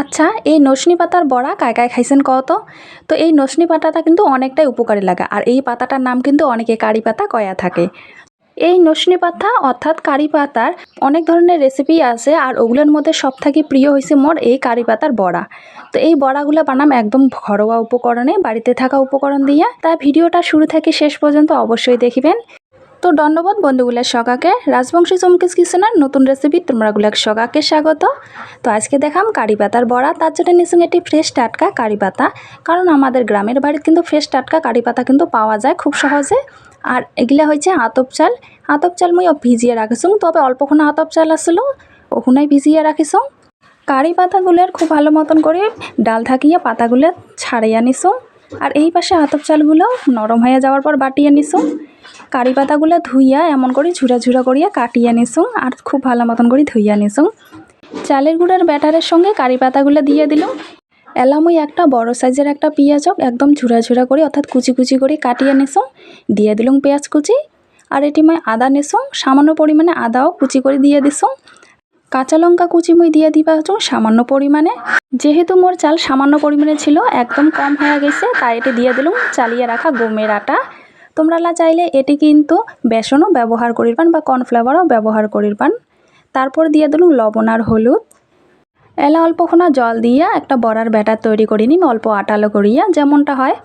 আচ্ছা এই নসনি পাতার বড়া কায় কায় খাইছেন কত তো এই নসনি পাতাটা কিন্তু অনেকটাই উপকারী লাগে, আর এই পাতাটার নাম কিন্তু অনেকে কারি পাতা কয়া থাকে। এই নসনি পাতা অর্থাৎ কারি পাতার অনেক ধরনের রেসিপি আছে, আর ওগুলোর মধ্যে সব থেকে প্রিয় হয়েছে মোর এই কারি পাতার বড়া। তো এই বড়াগুলো বানাম একদম ঘরোয়া উপকরণে, বাড়িতে থাকা উপকরণ দিয়ে। তা ভিডিওটা শুরু থেকে শেষ পর্যন্ত অবশ্যই দেখিবেন। তো ধন্যবাদ বন্ধুগুলার সগাকে। রাজবংশী চমকিস কিচেনের নতুন রেসিপি তোমরাগুলাক সগাকে স্বাগত। তো আজকে দেখাম কারি পাতার বড়া। তার জন্য নিচুন এটি ফ্রেশ টাটকা কারি পাতা। কারণ আমাদের গ্রামের বাড়িতে কিন্তু ফ্রেশ টাটকা কারি পাতা কিন্তু পাওয়া যায় খুব সহজে। আর এগুলা হয়েছে আতপ চাল। আতপ চাল মুই ভিজিয়ে রাখিছুং। তবে অল্পক্ষণে আতপ চাল আসলো ওখানেই ভিজিয়ে রাখিছুং। কারি পাতাগুলোর খুব ভালো মতন করে ডাল থাকিয়ে পাতাগুলো ছাড়িয়ে নিছুং। আর এই পাশে আতপ চালগুলো নরম হয়ে যাওয়ার পর বাটিয়ে নিছুং। কারি পাতাগুলো ধুইয়া এমন করে ঝুরা ঝুরা করিয়া কাটিয়ে নিছুং আর খুব ভালো মতন করে ধুইয়া নিছুং চালের গুঁড়ার ব্যাটারের সঙ্গে কারি পাতাগুলো দিয়ে দিলাম। এলামই একটা বড় সাইজের একটা পেঁয়াজক একদম ঝুরা ঝুরা করে, অর্থাৎ কুচি কুচি করে কাটিয়ে নিছুং দিয়ে দিলুম পেঁয়াজ কুচি, আর এটি মই আদা নিছুং সামান্য পরিমাণে আদাও কুচি করে দিয়ে দিছুং কাঁচা লঙ্কা কুচি মই দিয়ে দিবা হচ্ছ সামান্য পরিমাণে। যেহেতু মোর চাল সামান্য পরিমাণে ছিল, একদম কম হয়ে গেছে, তাই এটি দিয়ে দিলুম। চালিয়ে রাখা গমের আটা। তোমরা না চাইলে এটি কিন্তু বেসনও ব্যবহার করির পান বা কর্নফ্লাওয়ারও ব্যবহার করির পান তারপর দিয়ে দিলুম লবণ আর হলুদ। এলা অল্পক্ষণা জল দিয়া একটা বড়ার ব্যাটার তৈরি করে নিম, অল্প আটালো করিয়া, যেমনটা হয়।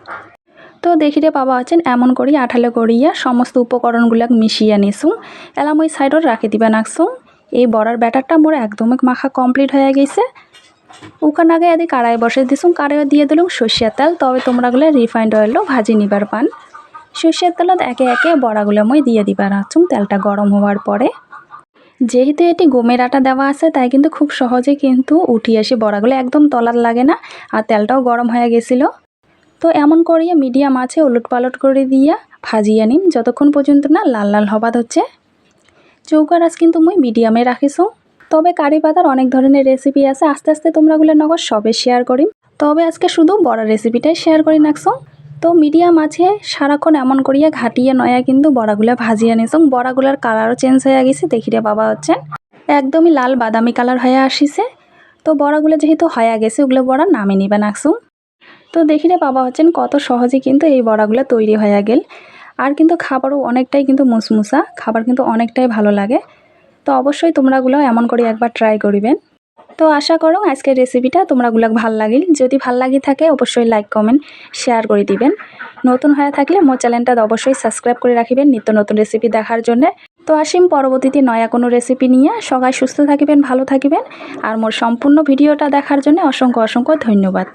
তো দেখিতে পাবা হচ্ছেন এমন করি আঠালো করিয়া সমস্ত উপকরণগুলো মিশিয়ে নিসুম। এলাম ওই সাইডত রাখি দিবা নাকসুম এই বড়ার ব্যাটারটা মোর একদমই মাখা কমপ্লিট হয়ে গেছে। ওখান আগে আদি কাড়াই বসে দিছুম কাড়াই দিয়ে দিলুম সর্ষের তেল, তবে তোমরাগুলো রিফাইন্ড অয়েলও ভাজি নিবার পান। সর্ষের তেলত একে একে বড়াগুলো মই দিয়ে দিবার আছুম তেলটা গরম হওয়ার পরে। যেহেতু এটি গমের আটা দেওয়া আছে, তাই কিন্তু খুব সহজে কিন্তু উঠি আসে বড়াগুলো একদম তলার লাগে না আর তেলটাও গরম হয়ে গেছিল। তো এমন করিয়া মিডিয়াম আছে উলট পালট করে দিয়া ভাজিয়ে নিম। যতক্ষণ পর্যন্ত না লাল লাল হবাদ হচ্ছে। চৌকা রাস কিন্তু মুই মিডিয়ামে রাখিছো। তবে কারি পাতার অনেক ধরনের রেসিপি আছে। আস্তে আস্তে তোমরাগুলো নগর সবে শেয়ার করিম। তবে আজকে শুধু বড় রেসিপিটাই শেয়ার করি নাকছো তো মিডিয়াম আছে সারাক্ষণ এমন করিয়া ঘাটিয়ে নয়া কিন্তু বড়াগুলো ভাজিয়ে নিছং বড়াগুলার কালারও চেঞ্জ হয়ে গেছে। দেখিরে বাবা হচ্ছেন। একদমই লাল বাদামি কালার হয়ে আসিছে। তো বড়াগুলো যেহেতু হয়ে গেছে, ওগুলো বড়া নামে নিবে নাকসুম তো দেখিরে বাবা হচ্ছেন, কত সহজে কিন্তু এই বড়াগুলো তৈরি হয়ে গেল। আর কিন্তু খাবারও অনেকটাই কিন্তু মুসমুসা, খাবার কিন্তু অনেকটাই ভালো লাগে। তো অবশ্যই তোমরাগুলো এমন করে একবার ট্রাই করিবেন। তো আশা করো আজকের রেসিপিটা তোমরা গুলাক ভালো লাগিল। যদি ভালো লাগি থাকে, অবশ্যই লাইক কমেন্ট শেয়ার করে দিবেন। নতুন হয়ে থাকলে মো চ্যানেলটা অবশ্যই সাবস্ক্রাইব করে রাখবেন নিত্য নতুন রেসিপি দেখার জন্য। তো আসিম পরবর্তীতে নয়া কোনো রেসিপি নিয়ে। সবাই সুস্থ থাকিবেন, ভালো থাকিবেন। আর মোর সম্পূর্ণ ভিডিওটা দেখার জন্য অসংখ্য অসংখ্য ধন্যবাদ।